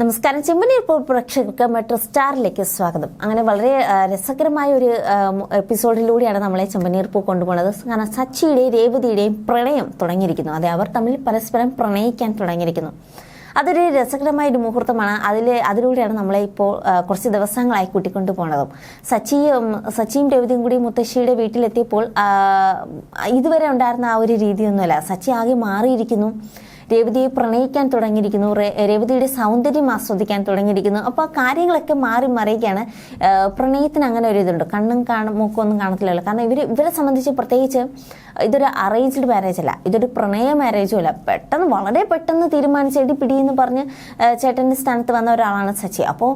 നമസ്കാരം. ചെമ്പനി ഇപ്പോൾ പ്രേക്ഷകർക്ക് മെട്രോ സ്റ്റാറിലേക്ക് സ്വാഗതം. അങ്ങനെ വളരെ രസകരമായ ഒരു എപ്പിസോഡിലൂടെയാണ് നമ്മളെ ചെമ്പനീർപ്പൂ കൊണ്ടുപോകുന്നത്. കാരണം സച്ചിയുടെയും രേവതിയുടെയും പ്രണയം തുടങ്ങിയിരിക്കുന്നു. അതെ അവർ തമ്മിൽ പരസ്പരം പ്രണയിക്കാൻ തുടങ്ങിയിരിക്കുന്നു. അതൊരു രസകരമായ ഒരു മുഹൂർത്തമാണ്. അതിൽ അതിലൂടെയാണ് നമ്മളെ ഇപ്പോൾ കുറച്ച് ദിവസങ്ങളായി കൂട്ടിക്കൊണ്ടു പോണതും സച്ചിയും സച്ചിയും രേവതിയും കൂടി മുത്തശ്ശിയുടെ വീട്ടിലെത്തിയപ്പോൾ ഇതുവരെ ഉണ്ടായിരുന്ന ആ ഒരു രീതിയൊന്നുമല്ല. സച്ചി ആകെ മാറിയിരിക്കുന്നു. രേവതിയെ പ്രണയിക്കാൻ തുടങ്ങിയിരിക്കുന്നു രേവതിയുടെ സൗന്ദര്യം ആസ്വദിക്കാൻ തുടങ്ങിയിരിക്കുന്നു. അപ്പോൾ കാര്യങ്ങളൊക്കെ മാറി മറിയുകയാണ്. പ്രണയത്തിന് അങ്ങനെ ഒരു ഇതുണ്ട്. കണ്ണും കാണും ഒന്നും കാണത്തില്ലല്ലോ. കാരണം ഇവർ ഇവരെ സംബന്ധിച്ച് പ്രത്യേകിച്ച് ഇതൊരു അറേഞ്ച്ഡ് മാരേജ് അല്ല. ഇതൊരു പ്രണയ മാരേജും അല്ല. പെട്ടെന്ന് വളരെ പെട്ടെന്ന് തീരുമാനിച്ചെടി പിടിയെന്ന് പറഞ്ഞ് ചേട്ടന്റെ സ്ഥാനത്ത് വന്ന ഒരാളാണ് സച്ചി. അപ്പോൾ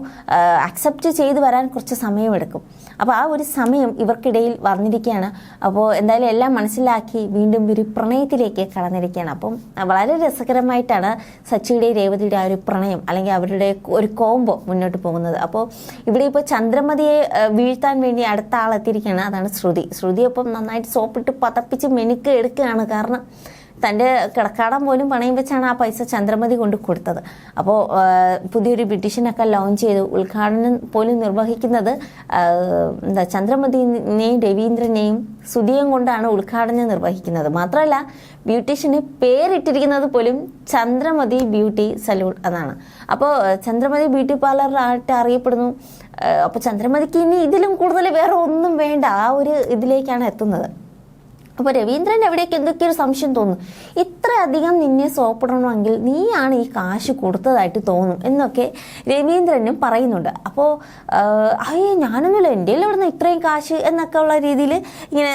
അക്സെപ്റ്റ് ചെയ്ത് വരാൻ കുറച്ച് സമയമെടുക്കും. അപ്പോൾ ആ ഒരു സമയം ഇവർക്കിടയിൽ വന്നിരിക്കുകയാണ്. അപ്പോൾ എന്തായാലും എല്ലാം മനസ്സിലാക്കി വീണ്ടും ഒരു പ്രണയത്തിലേക്ക് കടന്നിരിക്കുകയാണ്. അപ്പം വളരെ രസകരമായിട്ടാണ് സച്ചിയുടെയും രേവതിയുടെ ആ ഒരു പ്രണയം അല്ലെങ്കിൽ അവരുടെ ഒരു കോംബോ മുന്നോട്ട് പോകുന്നത്. അപ്പോൾ ഇവിടെ ഇപ്പോൾ ചന്ദ്രമതിയെ വീഴ്ത്താൻ വേണ്ടി അടുത്ത ആളെത്തിയിരിക്കുകയാണ്. അതാണ് ശ്രുതി. ശ്രുതി അപ്പം നന്നായിട്ട് സോപ്പിട്ട് പതപ്പിച്ച് മെനുക്ക് എടുക്കുകയാണ് കാരണം തന്റെ കിടക്കാടം പോലും പണയം വെച്ചാണ് ആ പൈസ ചന്ദ്രമതി കൊണ്ട് കൊടുത്തത്. അപ്പോൾ പുതിയൊരു ബ്യൂട്ടീഷ്യനൊക്കെ ലോഞ്ച് ചെയ്തു ഉദ്ഘാടനം പോലും നിർവഹിക്കുന്നത് എന്താ ചന്ദ്രമതിനെയും രവീന്ദ്രനെയും സുധിയും കൊണ്ടാണ് ഉദ്ഘാടനം നിർവഹിക്കുന്നത്. മാത്രമല്ല ബ്യൂട്ടീഷ്യന് പേരിട്ടിരിക്കുന്നത് പോലും ചന്ദ്രമതി ബ്യൂട്ടി സലൂൺ എന്നാണ്. അപ്പോൾ ചന്ദ്രമതി ബ്യൂട്ടി പാർലറായിട്ട് അറിയപ്പെടുന്നു. അപ്പോൾ ചന്ദ്രമതിക്ക് ഇനി ഇതിലും കൂടുതൽ വേറെ ഒന്നും വേണ്ട. ആ ഒരു ഇതിലേക്കാണ് എത്തുന്നത്. അപ്പോൾ രവീന്ദ്രൻ എവിടേക്ക് എന്തൊക്കെ ഒരു സംശയം തോന്നും ഇത്രയധികം നിന്നെ സോപ്പിടണമെങ്കിൽ നീയാണ് ഈ കാശ് കൊടുത്തതായിട്ട് തോന്നും എന്നൊക്കെ രവീന്ദ്രനും പറയുന്നുണ്ട്. അപ്പോൾ അയ്യോ ഞാനൊന്നുമില്ല. എന്റെ ഇവിടുന്ന് ഇത്രയും കാശ് എന്നൊക്കെ ഉള്ള രീതിയിൽ ഇങ്ങനെ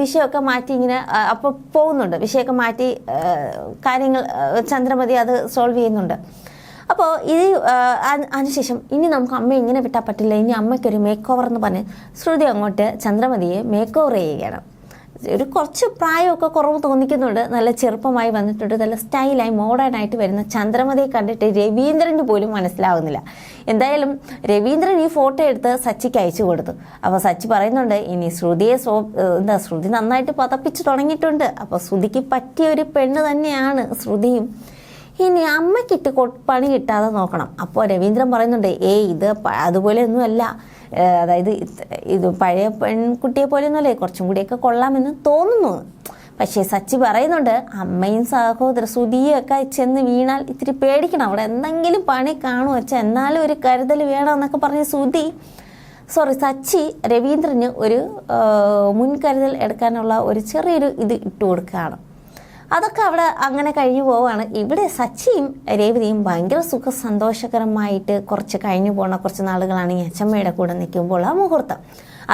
വിഷയമൊക്കെ മാറ്റി ഇങ്ങനെ അപ്പോൾ പോകുന്നുണ്ട്. വിഷയമൊക്കെ മാറ്റി കാര്യങ്ങൾ ചന്ദ്രമതി അത് സോൾവ് ചെയ്യുന്നുണ്ട്. അപ്പോൾ ഇത് അതിനുശേഷം ഇനി നമുക്ക് അമ്മ ഇങ്ങനെ വിട്ടാൽ പറ്റില്ല. ഇനി അമ്മയ്ക്കൊരു മേക്ക് ഓവർ എന്ന് പറഞ്ഞ് ശ്രുതി അങ്ങോട്ട് ചന്ദ്രമതിയെ മേക്ക് ഓവർ ചെയ്യുകയാണ്. ഒരു കുറച്ച് പ്രായമൊക്കെ കുറവ് തോന്നിക്കുന്നുണ്ട്. നല്ല ചെറുപ്പമായി വന്നിട്ടുണ്ട്. നല്ല സ്റ്റൈലായി മോഡേൺ ആയിട്ട് വരുന്ന ചന്ദ്രമതിയെ കണ്ടിട്ട് രവീന്ദ്രന് പോലും മനസ്സിലാവുന്നില്ല. എന്തായാലും രവീന്ദ്രൻ ഈ ഫോട്ടോ എടുത്ത് സച്ചിക്ക് അയച്ചു കൊടുത്തു. അപ്പോൾ സച്ചി പറയുന്നുണ്ട് ഇനി ശ്രുതിയെ സോ എന്താ ശ്രുതി നന്നായിട്ട് പതപ്പിച്ച് തുടങ്ങിയിട്ടുണ്ട്. അപ്പോൾ ശ്രുതിക്ക് പറ്റിയ ഒരു പെണ്ണ് തന്നെയാണ് ശ്രുതിയും. ഇനി അമ്മയ്ക്കിട്ട് പണി കിട്ടാതെ നോക്കണം. അപ്പോൾ രവീന്ദ്രൻ പറയുന്നുണ്ട് ഏയ് ഇത് അല്ല ഏ, അതായത് ഇത് പഴയ പെൺകുട്ടിയെ പോലെയൊന്നുമല്ലേ കുറച്ചും കൂടിയൊക്കെ കൊള്ളാമെന്ന് തോന്നുന്നു. പക്ഷേ സച്ചി പറയുന്നുണ്ട് അമ്മയും സഹോദര സുധിയൊക്കെ ചെന്ന് വീണാൽ ഇത്തിരി പേടിക്കണം. അവിടെ എന്തെങ്കിലും പണി കാണും വെച്ചാൽ എന്നാലും ഒരു കരുതൽ വേണം എന്നൊക്കെ പറഞ്ഞ് സുധി സോറി സച്ചി രവീന്ദ്രന് ഒരു മുൻകരുതൽ എടുക്കാനുള്ള ഒരു ചെറിയൊരു ഇത് ഇട്ട് കൊടുക്കുകയാണ് അതൊക്കെ അവിടെ അങ്ങനെ കഴിഞ്ഞു പോവാണ്. ഇവിടെ സച്ചിയും രേവതിയും ഭയങ്കര സുഖ സന്തോഷകരമായിട്ട് കുറച്ച് കഴിഞ്ഞു പോണ കുറച്ച് നാളുകളാണ് ഈ അച്ഛമ്മയുടെ കൂടെ നിൽക്കുമ്പോൾ ആ മുഹൂർത്തം.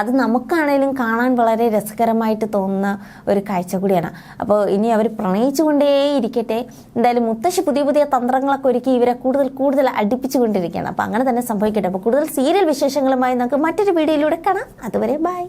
അത് നമുക്കാണേലും കാണാൻ വളരെ രസകരമായിട്ട് തോന്നുന്ന ഒരു കാഴ്ച കൂടിയാണ്. അപ്പോൾ ഇനി അവർ പ്രണയിച്ചുകൊണ്ടേ ഇരിക്കട്ടെ എന്തായാലും മുത്തശ്ശി പുതിയ പുതിയ തന്ത്രങ്ങളൊക്കെ ഒരുക്കി ഇവരെ കൂടുതൽ കൂടുതൽ അടുപ്പിച്ചുകൊണ്ടിരിക്കുകയാണ് അപ്പോൾ അങ്ങനെ തന്നെ സംഭവിക്കട്ടെ. അപ്പോൾ കൂടുതൽ സീരിയൽ വിശേഷങ്ങളുമായി നമുക്ക് മറ്റൊരു വീഡിയോയിലൂടെ കാണാം. അതുവരെ ബൈ.